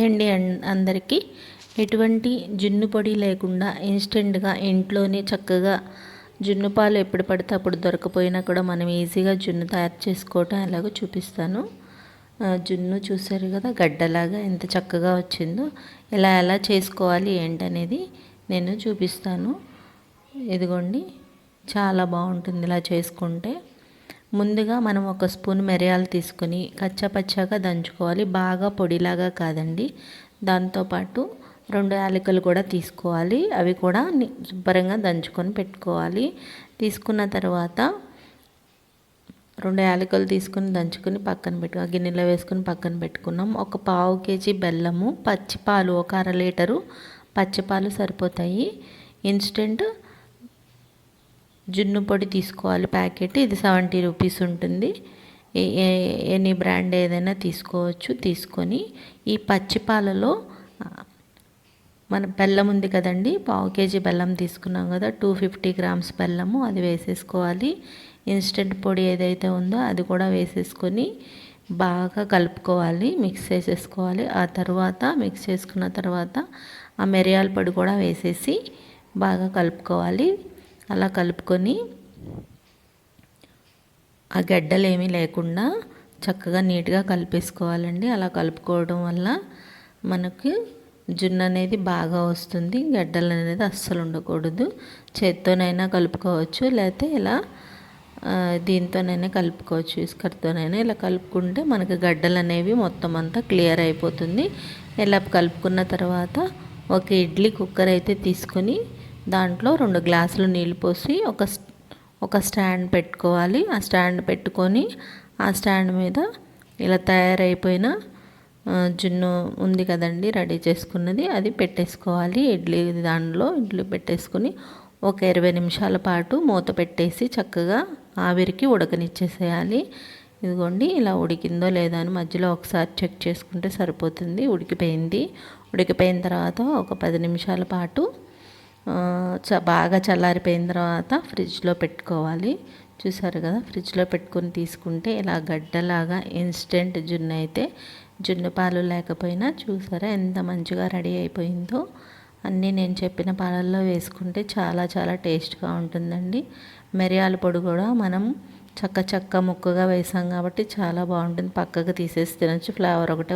అండి అందరికీ. ఎటువంటి జున్ను పొడి లేకుండా ఇన్స్టెంట్గా ఇంట్లోనే చక్కగా జున్ను పాలు ఎప్పుడు పడితే అప్పుడు దొరకపోయినా కూడా మనం ఈజీగా జున్ను తయారు చేసుకోవటం ఎలాగో చూపిస్తాను. జున్ను చూసారు కదా గడ్డలాగా ఎంత చక్కగా వచ్చిందో ఇలా ఎలా చేసుకోవాలి ఏంటనేది నేను చూపిస్తాను. ఇదిగోండి చాలా బాగుంటుంది ఇలా చేసుకుంటే. ముందుగా మనం ఒక స్పూన్ మిరియాలు తీసుకొని కచ్చపచ్చగా దంచుకోవాలి. బాగా పొడిలాగా కాదండి. దాంతోపాటు రెండు యాలకులు కూడా తీసుకోవాలి. అవి కూడా శుభ్రంగా దంచుకొని పెట్టుకోవాలి. తీసుకున్న తర్వాత రెండు యాలకులు తీసుకుని దంచుకుని పక్కన పెట్టుకో గిన్నెలో వేసుకుని పక్కన పెట్టుకున్నాం. ఒక పావు కేజీ బెల్లము పచ్చిపాలు ఒక అర లీటరు పచ్చిపాలు సరిపోతాయి. ఇన్స్టెంట్ జున్ను పొడి తీసుకోవాలి ప్యాకెట్. ఇది సెవెంటీ రూపీస్ ఉంటుంది. ఎనీ బ్రాండ్ ఏదైనా తీసుకోవచ్చు. తీసుకొని ఈ పచ్చి పాలలో మన బెల్లం ఉంది కదండి పావు కేజీ బెల్లం తీసుకున్నాం కదా టూ ఫిఫ్టీ గ్రామ్స్ బెల్లము అది వేసేసుకోవాలి. ఇన్స్టెంట్ పొడి ఏదైతే ఉందో అది కూడా వేసేసుకొని బాగా కలుపుకోవాలి మిక్స్ చేసేసుకోవాలి. ఆ తర్వాత మిక్స్ చేసుకున్న తర్వాత ఆ మిరియాల పొడి కూడా వేసేసి బాగా కలుపుకోవాలి. అలా కలుపుకొని ఆ గడ్డలు ఏమీ లేకుండా చక్కగా నీట్గా కలిపేసుకోవాలండి. అలా కలుపుకోవడం వల్ల మనకు జున్ను అనేది బాగా వస్తుంది. గడ్డలు అనేది అస్సలు ఉండకూడదు. చేత్తోనైనా కలుపుకోవచ్చు. లేకపోతే ఇలా దీంతోనైనా కలుపుకోవచ్చు. ఇసుకర్తోనైనా ఇలా కలుపుకుంటే మనకి గడ్డలు అనేవి మొత్తం అంతా క్లియర్ అయిపోతుంది. ఇలా కలుపుకున్న తర్వాత ఒక ఇడ్లీ కుక్కర్ అయితే తీసుకొని దాంట్లో రెండు గ్లాసులు నీళ్ళు పోసి ఒక ఒక స్టాండ్ పెట్టుకోవాలి. ఆ స్టాండ్ పెట్టుకొని ఆ స్టాండ్ మీద ఇలా తయారైపోయిన జున్ను ఉంది కదండి రెడీ చేసుకున్నది. అది పెట్టేసుకోవాలి. ఇడ్లీ దాంట్లో ఇడ్లీ పెట్టేసుకొని ఒక ఇరవై నిమిషాల పాటు మూత పెట్టేసి చక్కగా ఆవిరికి ఉడకనిచ్చేసేయాలి. ఇదిగోండి ఇలా ఉడికిందో లేదో అని మధ్యలో ఒకసారి చెక్ చేసుకుంటే సరిపోతుంది. ఉడికిపోయింది. ఉడికిపోయిన తర్వాత ఒక పది నిమిషాల పాటు బాగా చల్లారిపోయిన తర్వాత ఫ్రిడ్జ్లో పెట్టుకోవాలి. చూసారు కదా ఫ్రిడ్జ్లో పెట్టుకొని తీసుకుంటే ఇలా గడ్డలాగా ఇన్స్టెంట్ జున్ను అయితే జున్ను పాలు లేకపోయినా చూసారా ఎంత మంచిగా రెడీ అయిపోయిందో. అన్నీ నేను చెప్పిన పాలల్లో వేసుకుంటే చాలా చాలా టేస్ట్గా ఉంటుందండి. మిరియాల పొడి కూడా మనం చక్క చక్క ముక్కగా వేసాం కాబట్టి చాలా బాగుంటుంది. పక్కకు తీసేసి తినచ్చు. ఫ్లేవర్ ఒకటే